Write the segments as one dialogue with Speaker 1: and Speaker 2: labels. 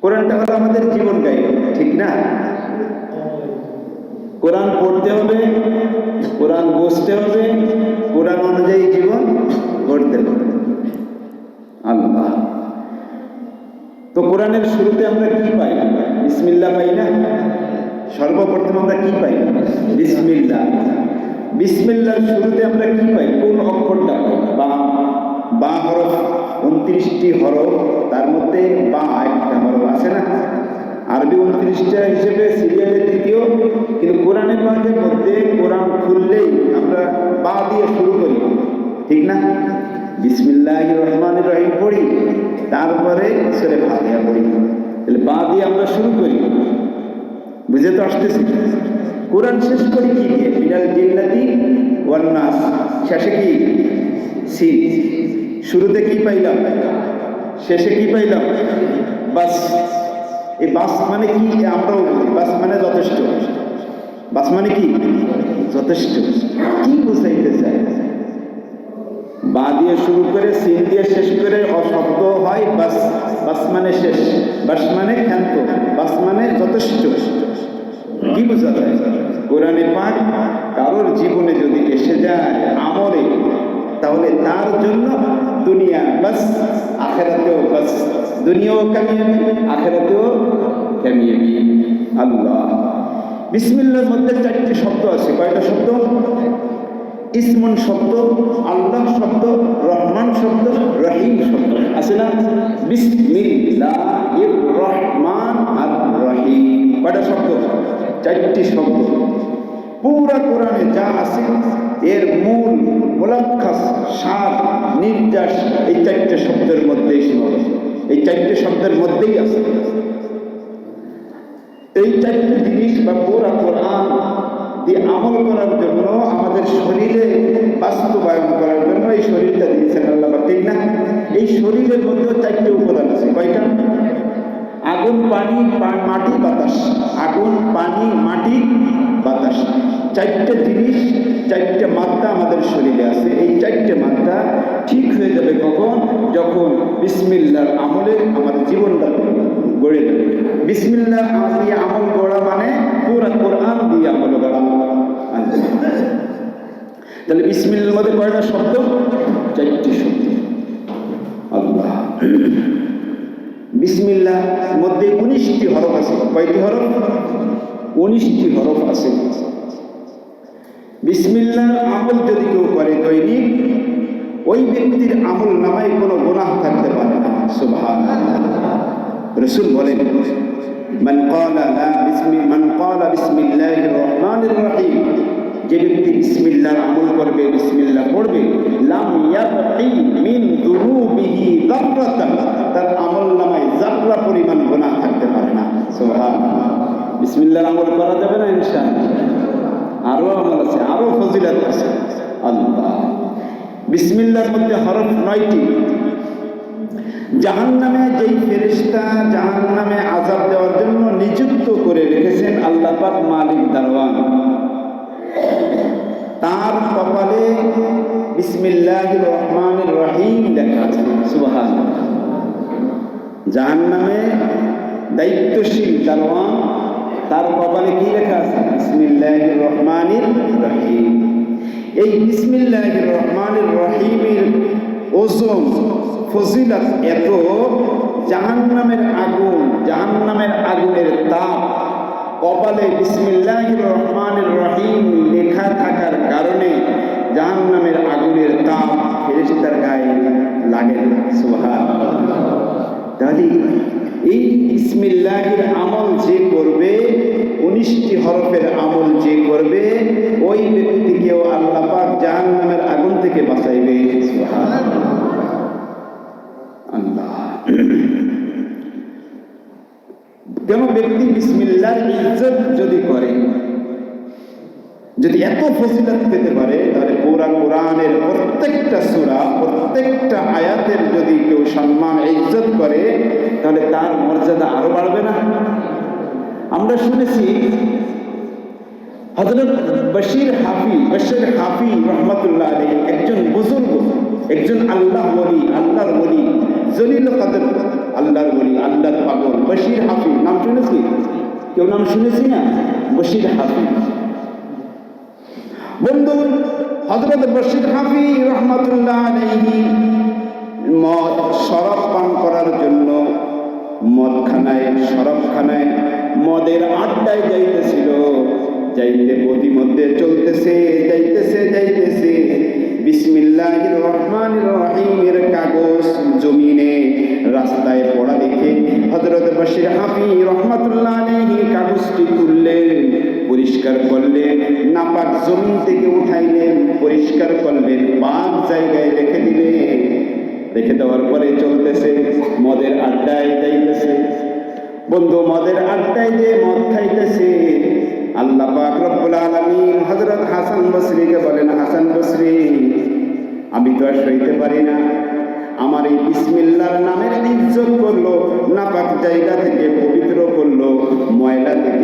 Speaker 1: কোরআনটা হলো আমাদের জীবন গাইড, ঠিক না? কোরআন পড়তে হবে, কোরআন বসতে হবে, কোরআন অনুযায়ী জীবন গড়তে হবে। আল্লাহ। তো কোরআনের শুরুতে আমরা কি পাই? বিসমিল্লা পাই না? সর্বপ্রথম আমরা কি পাই? বিসমিল্লা বিসমিল্লার শুরুতে আমরা কি পাই? কোন অক্ষরটা পাই? বা বা হরফ। উনত্রিশটি হরফ, তার মধ্যে বা একটা হরফ আছে না? আরবি উনত্রিশটা হিসেবে সিরিয়ালের দ্বিতীয়, কিন্তু কোরআনের পাকের মধ্যে কোরআন খুললেই আমরা বা দিয়ে শুরু করি, ঠিক না? বিসমিল্লাহ রহমান রহিম পড়ি, তারপরে সরে ফাতিহা পড়ি। তাহলে বা দিয়ে আমরা শুরু করি। বুঝে তো আসতেছি। কোরআন শেষ করি কি দিয়ে? মিনাল জিন্নাতি ওয়ান্নাস শেষে কি? সি শুরুতে কি পাইলাম? শেষে কি পাইলাম? বাস। এই বাস মানে কি? আমরাও বাস মানে যথেষ্ট। বাস মানে কি? যথেষ্ট। কি বুঝাইতে চাই? বা দিয়ে শুরু করে, সিন দিয়ে শেষ করে অশব্দ হয়, বাস। বাস মানে শেষ। বাস মানে ক্ষান্ত। বাস মানে যথেষ্ট। কি বোঝা যায়? কোরআনে পাক, কারোর জীবনে যদি এসে যায় আমলে, তাহলে তার জন্য দুনিয়া, বাস আখেরাতেও বাস। দুনিয়াও কামিয়াবি আখেরাতেও কামিয়াবি আল্লাহ। বিসমিল্লার মধ্যে চারটি শব্দ আছে। কয়টা শব্দ? ইসমন শব্দ, আল্লাহ শব্দ, রহমান শব্দ, রহিম শব্দ। আছে না? বিসমিল্লাহ রহমান আর রহিম। কয়টা শব্দ? চারটি শব্দ। পুরা কোরআনে যা আছে এর মূল মোলাক্ষাস সার নির্যাস এই চারটে শব্দের মধ্যেই সীমাবদ্ধ। এই চারটে শব্দের মধ্যেই আছে। এই চারটি জিনিস বা পুরা কোরআন দিয়ে আমল করার জন্য আমাদের শরীরে বাস্তবায়ন করার জন্য এই শরীরটা দিয়েছেন আল্লাহ ঠিক না? এই শরীরের মধ্যেও চারটে উপাদান আছে। কয়টা? আগুন, পানি মাটি, বাতাস। আগুন, পানি, মাটি, বাতাস। চারটে জিনিস চারটে মাত্রা আমাদের শরীরে আছে। এই চারটে মাত্রা ঠিক হয়ে যাবে কখন? যখন বিসমিল্লার আমলে আমার জীবনটা গড়ে যাবে। বিসমিল্লার দিয়ে আমল গড়া মানে পুরা কোরআন দিয়ে আমল গড়া তাহলে বিসমিল্লার মধ্যে কয়টা শব্দ? চারটি শব্দ। আল্লাহ। বিসমিল্লাহ মধ্যে উনিশটি হরফ আছে। কয়টি হরফ? উনিশটি হরফ আছে। বিসমিল্লার আমল যদি কেউ করে, দৈনিক, ওই ব্যক্তির আমল নামায় কোনো গোনাহ থাকতে পারে না। সুবহান রসুল বলেন, মান ক্বালা লা বিসমি, মান ক্বালা বিসমিল্লাহির রহমানির রহিম। যে ব্যক্তি বিসমিল্লাহর আমল করবে বিসমিল্লাহ পড়বে, লাম ইয়াবকি মিন দুনুবিহি যাররাতান তার আমল নামায় যাররা পরিমাণ গুনাহ থাকতে পারে না। সুবহানাল্লাহ। বিসমিল্লাহর আমল করা যাবে না ইনশাআল্লাহ। আরও আমল আছে, আরও ফজিলত আছে। আল্লাহ। বিসমিল্লাহর মধ্যে হরফ নয়টি। জাহান নামে যেই ফেরিস্তা জাহান নামে আজাব দেওয়ার জন্য নিযুক্ত করে রেখেছেন আল্লাহ পাক মালিক দারওয়ান তার কপালে বিসমিল্লাহ রহমান রহিম লেখা আছে সুবাহান জাহান নামে দায়িত্বশীল দারওয়ান তার কপালে কি লেখা আছে? বিসমিল্লাহ রহমানির রহিম। এই বিসমিল্লাহ রহমানির রহিমের ওজন, ফজিলত এত, জাহান্নামের আগুন, জাহান্নামের আগুনের তাপ, কপালে বিসমিল্লাহ রহমানের রহিম লেখা থাকার কারণে জাহান্নামের আগুনের তাপ ফেরেস্তার গায়ে লাগে সুবহান তাহলে এই ইসমিল্লাহির আমল যে করবে, উনিশটি হরফের আমল যে করবে, ওই ব্যক্তিকেও আল্লাহ পাক জাহান নামের আগুন থেকে বাঁচাইবে। আল্লাহ কেন ব্যক্তি বিসমিল্লার ইজ্জত যদি করে যদি এত ফজিলত পেতে পারে, তাহলে পুরা কোরআনের প্রত্যেকটা সুরা, প্রত্যেকটা আয়াতের যদি কেউ সম্মান, ইজ্জত করে, তাহলে তার মর্যাদা আরও বাড়বে না? আমরা শুনেছি হজরত বশির হাফি বশির হাফি রহমতুল্লাহ আলী একজন বুজুর্গ, একজন আল্লাহ বলি আল্লাহর বলি জলিল কদর, আল্লাহর বলি আল্লাহর পাগল, বশির হাফিজ, নাম শুনেছি? কেউ নাম শুনেছি না? বশির হাফিজ। বন্ধু হজরত বশির হাফি রহমতুল্লাহ মদ শরব পান করার জন্য মদখানায়, শরবখানায় মদের আড্ডায় যাইতেছিল। যাইতে মধ্যে চলতেছে, যাইতেছে যাইতেছে। বিসমিল্লাহ রহমান রহিমের কাগজ জমিনে রাস্তায় পড়া দেখে হজরত বশির হাফি রহমতুল্লাহ পরিষ্কার করলেন, নাপাক জমিন থেকে উঠাইলেন, পরিষ্কার করলেন পাক জায়গায় রেখে দিলেন। রেখে দেওয়ার পরে চলতেছে, মদের আড্ডায় যাইতেছে। বন্ধু, মদের আড্ডায় যে মদ খাইতেছে, আল্লাহ পাক রব্বুল আলামিন হযরত হাসান বসরিকে বলেন, হাসান বসরি, আমি তো আর সইতে পারি না। আমার এই বিসমিল্লার নামের ইজ্জত করল, নাপাক জায়গা থেকে পবিত্র করল, ময়লা থেকে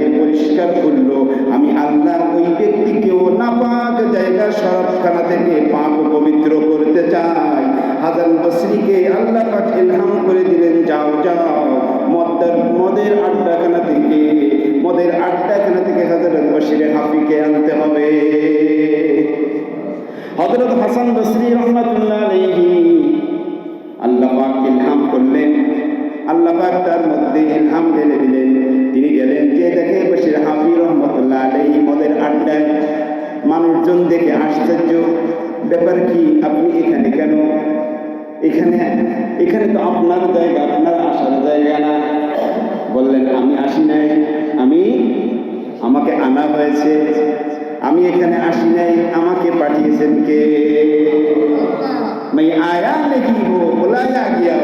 Speaker 1: সরবখানা থেকে পাক পবিত্র করতে চাই। হাজান বসরিকে আল্লাহ পাক ইলহাম করে দিলেন, যাও যাও। মদের মদের আড্ডাখানা থেকে, মদের আড্ডাখানা থেকে হাজারত বসিরে হাফিকে আনতে হবে। হজরত হাসান বসরি রহমতুল্লাহ আল্লাহ পাক ইলহাম করলেন। আল্লাহ পাক তার মানুষজন দেখে আশ্চর্য। ব্যাপার কি, আপনি এখানে কেন? এখানে এখানে তো আপনার জায়গা, আপনার আসার জায়গা না। বললেন, আমি আসি নাই। আমি, আমাকে আনা হয়েছে। আমি এখানে আসি নাই। আমাকে পাঠিয়েছেন কে? আমি আয়া নাকি হো গিয়া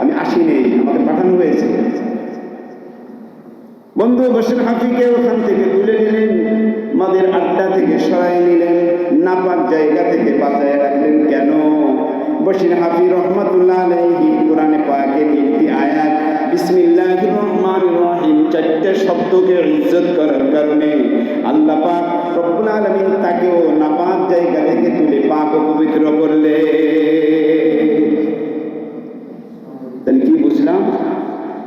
Speaker 1: আমি আসি নেই, আমাকে পাঠানো হয়েছে। বন্ধু বসির হাফিকে ওখান থেকে তুলে নিলেন, মাদের আড্ডা থেকে সরাই নিলেন, নাপাক জায়গা থেকে বাঁচায় রাখলেন কেন? বসির হাফি রহমতুল্লাহ কোরআনে পাকের একটি আয়াত, বিসমিল্লাহির রহমানির রহিম, চারটে শব্দকে ইজ্জত করার কারণে আল্লাহ পাক রব্বুল আলামিন তাকেও নাপাক জায়গা থেকে তুলে পাক পবিত্র করলে তাহলে কি বুঝলাম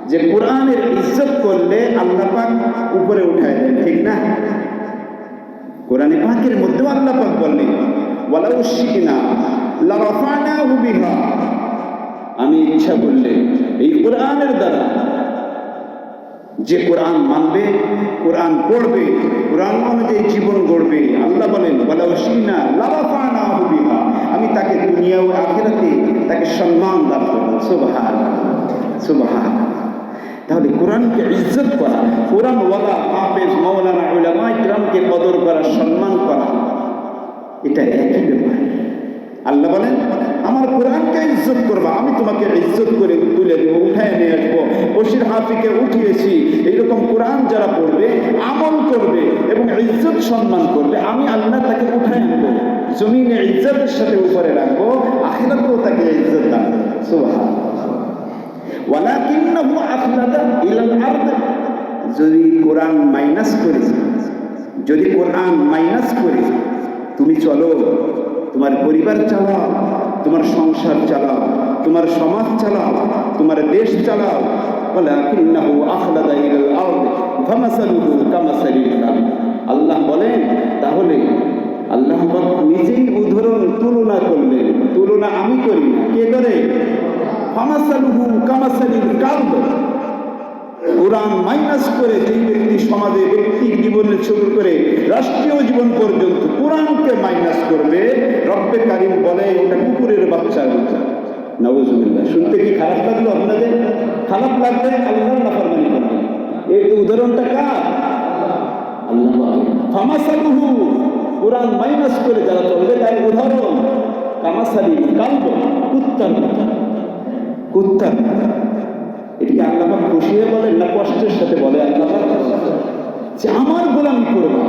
Speaker 1: যে কোরআনের ইজ্জত করলে আল্লাহ পাক উপরে উঠায় দেন, ঠিক না? কোরআনে পাকের মধ্যেও আল্লাহ পাক বললেন আমি ইচ্ছা করলে এই কোরআনের দ্বারা যে কোরআন মানবে, কোরআন পড়বে, কোরআন অনুযায়ী জীবন গড়বে, আল্লাহ বলেন, ওয়ালাউ শিকনা লারাফানাহু বিহা। আমি তাকে দুনিয়া ও আখিরাতে তাকে সম্মান দান করব। সুবহান সুবহান তাহলে কোরআনকে ইজ্জত করা, কোরআন ওয়ালা হাফেজ মৌলানা উলামা ইকরামকে কদর করা, সম্মান করা, এটা একই ব্যাপার। আল্লাহ বলেন, আমার কোরআনকে ইজ্জত করবা, আমি তোমাকে ইজ্জত করে তুলে দেবো উঠায় নিয়ে আসব। বসির হাফিকে উঠিয়েছি। এইরকম কোরআন যারা পড়বে, আমল করবে এবং ইজ্জত সম্মান করবে, আমি আল্লাহ তাকে উঠায় আনব জমিনে ইজ্জতের সাথে উপরে রাখব, আখিরাতেও তাকে ইজ্জত দান সুবহান ওয়ালাকিন্নাহু আখলাদা ইলাল আরদ। যদি কোরআন মাইনাস করে, যদি কোরআন মাইনাস করে, তুমি চলো, তোমার পরিবার চালাও, তোমার সংসার চালাও, তোমার সমাজ চালাও, তোমার দেশ চালাও। ওয়ালাকিন্নাহু আখলাদা ইলাল আরদ, ফামাসালুহু কামাসালিল আল্লাহ বলেন, তাহলে আল্লাহ নিজেই উদাহরণ তুলনা করলেন। তুলনা আমি করি কে করে? ফামাসালুহু কামাসালিল কালব। কোরআন মাইনাস করে যেই ব্যক্তি সমাজে ব্যক্তির জীবনে শুরু করে রাষ্ট্রীয় জীবন পর্যন্ত কোরআনকে মাইনাস করবে, রব্বে কারিম বলে ওটা কুকুরের বাচ্চা নবজুবিল্লাহ শুনতে কি খারাপ লাগল আপনাদের? খারাপ লাগলে আল্লাহর নাফরমানি করবে এই উদাহরণটা কার? আল্লাহ। ফামাসালুহু, কোরআন মাইনাস করে যারা চলবে তাই উদাহরণ কামাসালি কালব, কুত্তার মতো। কুত্তার মতো। এটিকে আল্লাহ পাক খুশি হয়ে বলেন না কষ্টের সাথে বলে, আল্লাহ যে আমার গোলামি করবা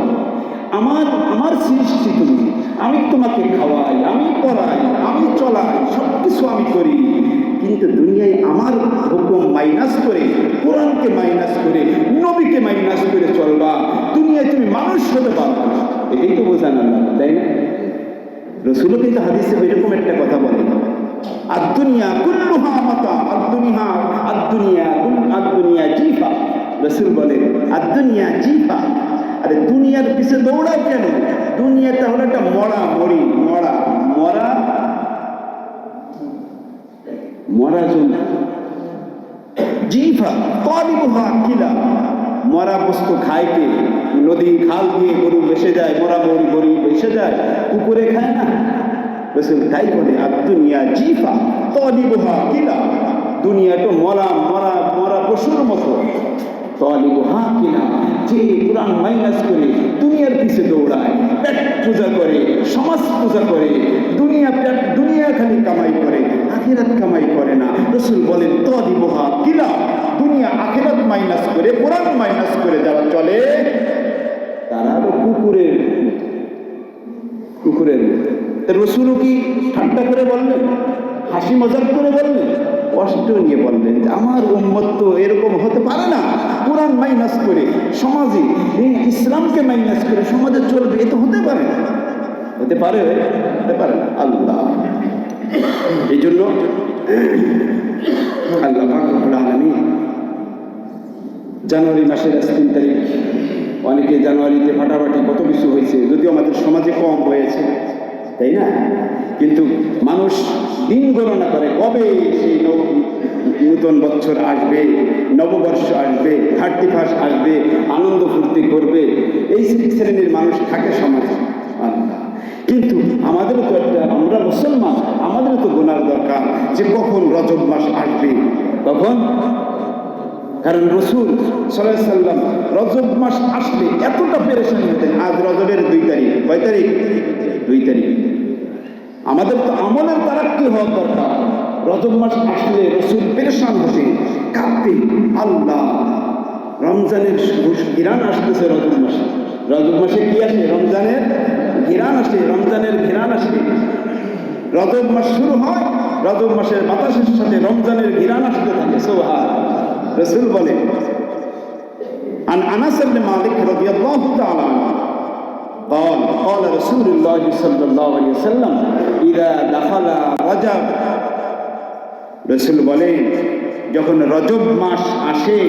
Speaker 1: আমার আমার সৃষ্টি তুমি, আমি তোমাকে খাওয়াই, আমি পড়াই, আমি চলাই সব কিছু আমি করি। কিন্তু দুনিয়ায় আমার হুকুম মাইনাস করে, কোরআনকে মাইনাস করে, নবীকে মাইনাস করে চলবা। দুনিয়ায় তুমি মানুষ হতে পারবা। এটাই তো বোঝান, তাই না? রসুলও কিন্তু হাদিসে এরকম একটা কথা বলে। আর দুনিয়া কুল্লুহা মাতা আর দুনিয়া আর দুনিয়া আর দুনিয়া জিফা। রসুল বলেন আর দুনিয়া জিফা। আরে দুনিয়ার পিছে দৌড়াও কেন? দুনিয়াটা হলো একটা মরা মরি, মরা মরা মরা জন্তু জিফা, কলিবুহা কিলা। মরা বস্তু খাইতে নদী খাল দিয়ে গরু বেসে যায়, মরা গরু গরু বেসে যায়, কুকুরে খায় না? রসুল তাই বলে আর দুনিয়া জিফা কলিবুহা কিলা। দুনিয়া তো মরা মরা মরা পশুর মতো। তলিবুহা কিনা যে কোরআন মাইনাস করে দুনিয়ার পিছে দৌড়ায়, পেট পূজা করে, সমাজ পূজা করে, দুনিয়া পেট, দুনিয়া খালি কামাই করে, আখিরাত কামাই করে না। রসুল বলেন, তলিবুহা কিনা দুনিয়া আখিরাত মাইনাস করে, কোরআন মাইনাস করে যারা চলে, তারা কুকুরের রসুলও কি ঠাট্টা করে বললেন? হাসি মজাক করে বললেন? কষ্ট নিয়ে বললেন যে, আমার উম্মত তো এরকম হতে পারে না। কোরআন মাইনাস করে, সমাজে, এই ইসলামকে মাইনাস করে সমাজে চলবে, এ তো হতে পারে না। হতে পারে হতে পারে না। আল্লাহ। এই জন্য আল্লাহ জানুয়ারি মাসের তিন তারিখ, অনেকে জানুয়ারিতে ফাটাফাটি কত কিছু হয়েছে, যদিও আমাদের সমাজে কম হয়েছে। তাই না? কিন্তু মানুষ দিন গণনা করে কবে সেই নূতন বছর আসবে, নববর্ষ আসবে থার্টি ফার্স্ট আসবে, আনন্দ ফুর্তি করবে, এই শ্রেণির মানুষ থাকে সমাজে। কিন্তু আমাদেরও তো একটা, আমরা মুসলমান আমাদেরও তো গোনার দরকার যে কখন রজব মাস আসবে। তখন কারণ রসুল সাল্লাম রজব মাস আসলে এতটা পেরেশানি হতেন, আজ রজবের দুই তারিখ। কয় তারিখ? দুই তারিখ। আমাদের তো আমলের দ্বারা কি হওয়ার দরকার। রজব মাস আসলে রসুল পেরেশান হতে কাঁপতে আল্লাহ। রমজানের ইরান আসতেছে রজব মাসে। রজব মাসে কি আসে? রমজানের ঘিরান আসে, রমজানের ঘিরান আসে। রজব মাস শুরু হয়, রজব মাসের বাতাসের সাথে রমজানের ঘিরান আসতে থাকে সোহা রসুল বলে, আন আনাসের মালিক রবি আল্লাহ قال قال رسول الله صلى الله عليه وسلم اذا دخل رجب রসুল বলেন যখন রজব মাস আসে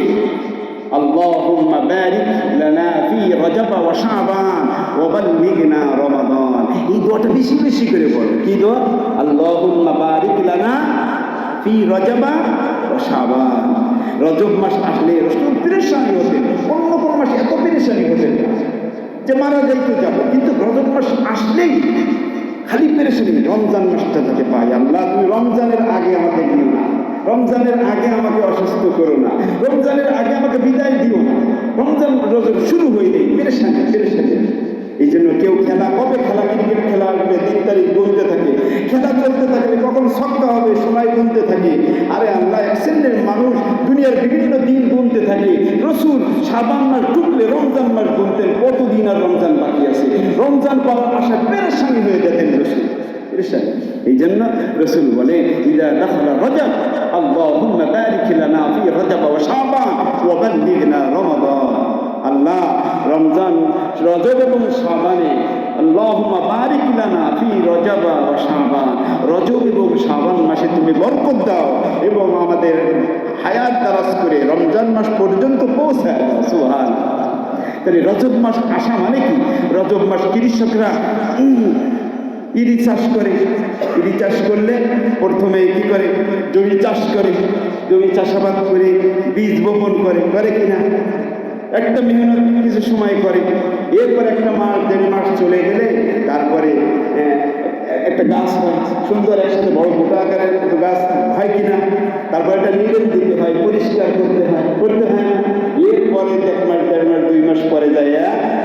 Speaker 1: اللهم بارك لنا في رجب وشعبان وبلغنا رمضان এই দোয়াটা বেশি বেশি করে বল কি দোয়া اللهم بارك لنا في رجب وشعبان রজব মাস আসলে রসুল পেরেশানি হতেন অন্য কোনো মাসে এত পেরেশানি হতেন না যে মারা যাইতে যাব, কিন্তু রজব মাস আসলেই খালি পেরেশানি রমজান মাসটা যাতে পাই আল্লাহ, তুমি রমজানের আগে আমাকে দিও না। রমজানের আগে আমাকে অসুস্থ করো না। রমজানের আগে আমাকে বিদায় দিও না। রমজান, রজব শুরু হইলেই পেরেশানি পেরেশানি। এই জন্য কেউ খেলা কবে খেলা ক্রিকেট খেলা আসবে? তিন তারিখ গুনতে থাকে। খেলা চলতে থাকে কখন সপ্তাহ হবে? সময় গুনতে থাকে। আরে আল্লাহ, এক মানুষ দুনিয়ার বিভিন্ন দিন গুনতে থাকে। রসুন সাবান মাস ঢুকলে রমজান মাস গুনতেন কতদিন আর রমজান বাকি আছে? রমজান পাওয়ার আশা পেরেশানি হয়ে যেতেন রসুল? পেরেশানি। এই জন্য রসুল বলে দাখলা রজব লানা ফি রজব ওয়া শাবান ওয়া বাল্লিগনা রমাদান। আল্লাহ রমজান, রজব এবং আল্লাহুম্মা বারিক লানা ফি রজব এবং মাসে তুমি বরকত দাও এবং আমাদের হায়াত দারাজ করে রমজান মাস পর্যন্ত পৌঁছায় সুবহান তাহলে রজব মাস আসা মানে কি? রজব মাস কৃষকরা ইরি চাষ করে। ইরি চাষ করলে প্রথমে কি করে? জমি চাষ করে। জমি চাষাবাদ করে, বীজ বপন করে। করে কিনা? একটা মেহনত কিছু সময় করে। এরপর একটা মাস, দেড় মাস চলে গেলে তারপরে একটা গাছ হয়। সুন্দর একসাথে বড় মোটা আকারের গাছ হয় কিনা? তারপর একটা নিরেন দিতে হয়, পরিষ্কার করতে হয়। করতে হয় না। এরপরে এক মাস দেড় মাস দুই মাস পরে যায়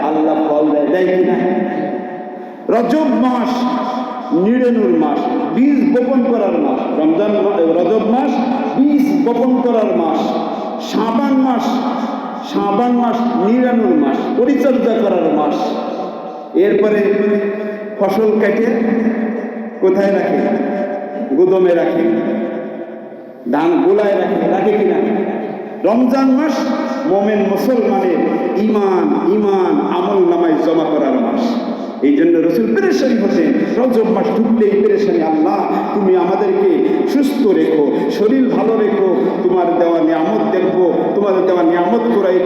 Speaker 1: আল্লাহ ফল দেয়। দেয় কিনা রজব মাস, নিড়েনুর মাস, বীজ বপন করার মাস, রমজান রজব মাস, বীজ বপন করার মাস, সাবান মাস সাবান মাস, নিড়ানুর মাস, পরিচর্যা করার মাস। এরপরে ফসল কেটে কোথায় রাখে? গুদমে রাখে। ধান গোলায় রাখে রাখে কিনা রমজান মাস মোমেন মুসলমানের ইমান ইমান আমল নামায় জমা করার মাস। এই জন্য রসুল পেরেশানি হতেন রজব মাস ঢুকলেই পেরেশানি আল্লাহ, তুমি আমাদেরকে সুস্থ রেখো, শরীর ভালো রেখো, তোমার দেওয়া নিয়ামত দেখব, তোমার দেওয়া নিয়ামত করাই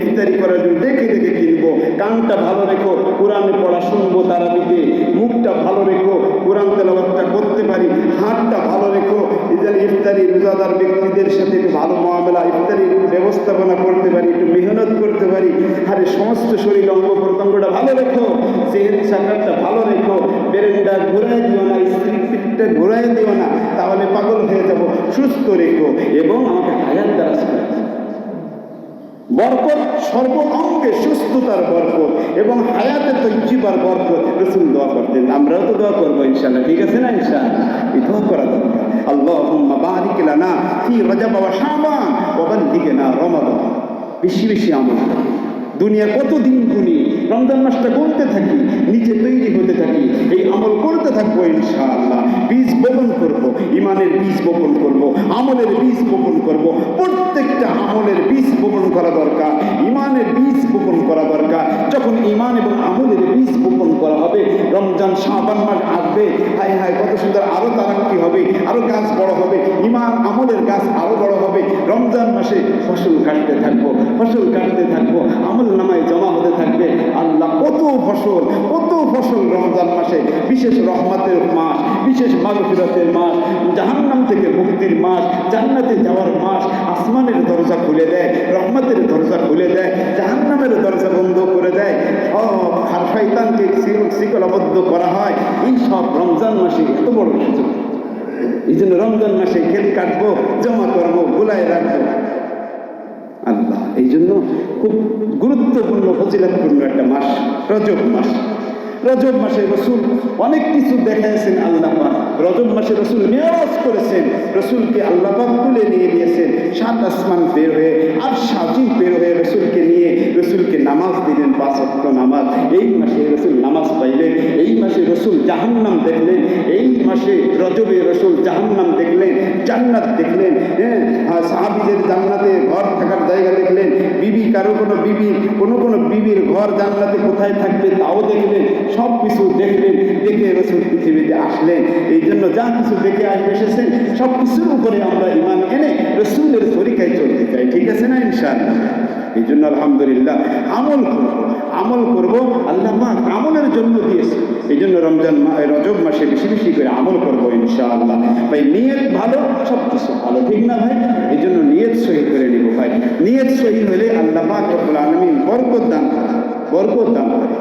Speaker 1: ইফতারি করার জন্য দেখে দেখে কিনবো, কানটা ভালো রেখো, কোরআনে পড়া শুনব তারা দিকে মুখটা ভালো রেখো কোরআন তেলাবাতটা করতে পারি হাতটা ভালো রেখো এই যেন ইফতারি রোজাদার ব্যক্তিদের সাথে একটু ভালো মহামেলা ইফতারির ব্যবস্থাপনা করতে পারি, একটু মেহনত করতে পারি। আরে সমস্ত শরীর অঙ্গ প্রত্যঙ্গটা ভালো রেখো সেহের চাকারটা ভালো রেখো। বেরেন্ডা ঘুরাই দিও না, স্ত্রীর পিঠটা ঘুরাই দিও না, তাহলে পাগল হয়ে যাব। সুস্থ রেখো এবং আমাকে হায়াত দ্বারা বরকত সর্ব অঙ্গে সুস্থতার বরকত এবং হায়াতে তৈজিবার বরকত। রসুল দোয়া করতেন, আমরাও তো দোয়া করব ইনশাল্লাহ ঠিক আছে না ইনশাল্লাহ এই দোয়া করা দরকার। আল্লাহুম্মা বারিক লানা ফি রজব ওয়া শাবান, ওয়া বাল্লিগনা রমাদান। বেশি বেশি আমল দুনিয়ার দুনিয়া কত দিন রমজান মাসটা গুনতে থাকি নিচে তৈরি হতে থাকি, এই আমল করতে থাকব ইনশাআল্লাহ। বীজ বপন করব, ইমানের বীজ বপন করব, আমলের বীজ বপন করব, প্রত্যেকটা আমলের বীজ বপন করা দরকার, ইমানের বীজ বপন করা দরকার। যখন ইমান এবং আমলের বীজ বপন করা হবে, রমজান শাবান মাস আসবে, হায় হায়, কত সুন্দর আরও তারাক্কি হবে আরও গাছ বড় হবে, ইমান আমলের গাছ আরও বড় হবে। রমজান মাসে ফসল কাটতে থাকব, ফসল কাটতে থাকব, আমল নামায় জমা হতে থাকবে। ফসল, কত ফসল রমজান মাসে? বিশেষ রহমতের মাস, বিশেষ মাগফিরতের মাস, জাহান্নাম থেকে মুক্তির মাস, জান্নাতে যাওয়ার মাস, আসমানের দরজা খুলে দেয়, রহমতের দরজা খুলে দেয়, জাহান্নামের দরজা বন্ধ করে দেয়। সব শিকল- শিকলাবদ্ধ করা হয়। এই সব রমজান মাসে এত বড় সুযোগ এই জন্য রমজান মাসে ক্ষেত কাটবো, জমা করব, গোলায় রাখব। আল্লাহ। জন্য খুব গুরুত্বপূর্ণ, ফজিলতপূর্ণ একটা মাস, রজব মাস। রজব মাসে রসুল অনেক কিছু দেখাইছেন আল্লাহ রজব মাসে রসুল মেয়াজ করেছেন রসুলকে আল্লাহ পাক তুলে নিয়ে গিয়েছেন সাত আসমান বের হয়ে আর সাজিম বের হয়ে রসুলকে নিয়ে রসুলকে নামাজ দিলেন অক্ট নামাজ। এই মাসে রসুল নামাজ পাইলেন, এই মাসে রসুল জাহান্নাম দেখলেন, এই মাসে রজবে রসুল জাহান্নাম দেখলেন, জান্নাত দেখলেন হ্যাঁ সাহাবিদের জান্নাতে ঘর থাকার জায়গা দেখলেন, বিবি কারও কোনো বিবির কোনো কোনো বিবির ঘর জান্নাতে কোথায় থাকবে তাও দেখলেন সব কিছু দেখলেন, দেখে রসুল পৃথিবীতে আসলেন। এই জন্য যা কিছু দেখে আসবে এসেছেন সব কিছুর উপরে আমরা ইমান এনে রসুলের তরিকায় চলতে চাই। ঠিক আছে না ইনশাআল্লাহ? এই জন্য আলহামদুলিল্লাহ আমল করব। আমল করব, আল্লাহ পাক আমলের জন্য দিয়েছে। এই জন্য রমজান রজব মাসে বেশি বেশি করে আমল করব ইনশাআল্লাহ। ভাই, নিয়ত ভালো সব কিছু ভালো, ঠিক না ভাই? এই জন্য নিয়ত সহি করে নিব ভাই। নিয়ত সহি হলে আল্লাহ পাক রব্বুল আলামিন বরকত দান করে, বরকত দান করে।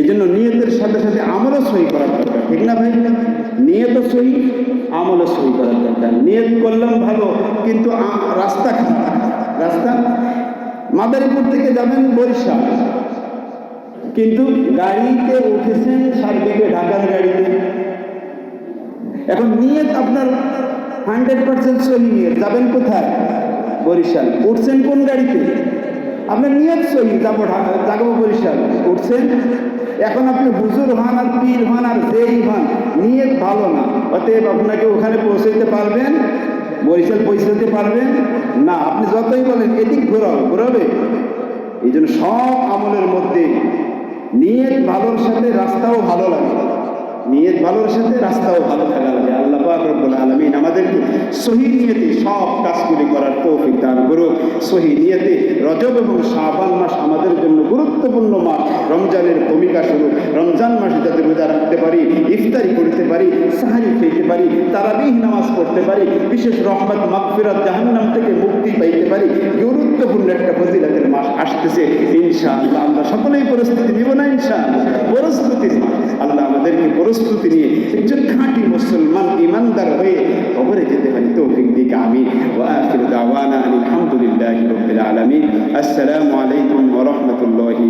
Speaker 1: এই জন্য নিয়তের সাথে সাথে আমলও সহি করার দরকার, ঠিক না ভাই? নিয়তও সহি আমলও সহি করার দরকার। নিয়ত করলাম ভালো, কিন্তু রাস্তা খারাপ রাস্তা? মাদারীপুর থেকে যাবেন বরিশাল। কিন্তু গাড়িতে উঠেছেন সার্বিকে ঢাকার গাড়িতে। এখন নিয়ত আপনার হান্ড্রেড পার্সেন্ট সহি নিয়ত। যাবেন কোথায়? বরিশাল। উঠছেন কোন গাড়িতে? আপনার নিয়ত সহি, যাব ঢাকা যাব বরিশাল। উঠছেন? এখন আপনি হুজুর হন আর পীর হন আর যেই হন নিয়ত ভালো না। অতএব আপনাকে ওখানে পৌঁছাইতে পারবেন, বরিশাল পৌঁছাতে পারবেন। না, আপনি যতই বলেন, এদিক ঘোরাও, ঘোরাবে। এই জন্য সব আমলের মধ্যে নিয়ত ভালোর সাথে রাস্তাও ভালো লাগে। নিয়ত ভালোর সাথে রাস্তাও ভালো থাকা লাগে। আল্লাহ পাক রব্বুল আলামিন আমাদেরকে সহি নিয়তে সব কাজগুলি করার তৌফিক দান করুক। সহি নিয়তে রজব এবং শাবান মাস আমাদের জন্য গুরুত্বপূর্ণ মাস। রমজানের ভূমিকা শুরু। রমজান মাসে যাতে রোজা রাখতে পারি, ইফতারি করতে পারি, সাহারি খেতে পারি, তারাবিহ নামাজ পড়তে পারি, বিশেষ রহমত, মাগফিরাত, জাহান্নাম থেকে মুক্তি পাইতে পারি গুরুত্বপূর্ণ একটা ফজিলাতের মাস আসতেছে ইনশাআল্লাহ। আমরা সকলেই পরিস্থিতি নিব না ইনশাআল্লাহ? প্রস্তুতির মাস আমাদেরকে প্রস্তুতি নিয়ে একজন খাঁটি মুসলমান ইমানদার হয়ে কবরে যেতে পারি। তৌফিক দিক আমি আলহামদুলিল্লাহি আলামিন। আসসালামু আলাইকুম রাহমাতুল্লাহি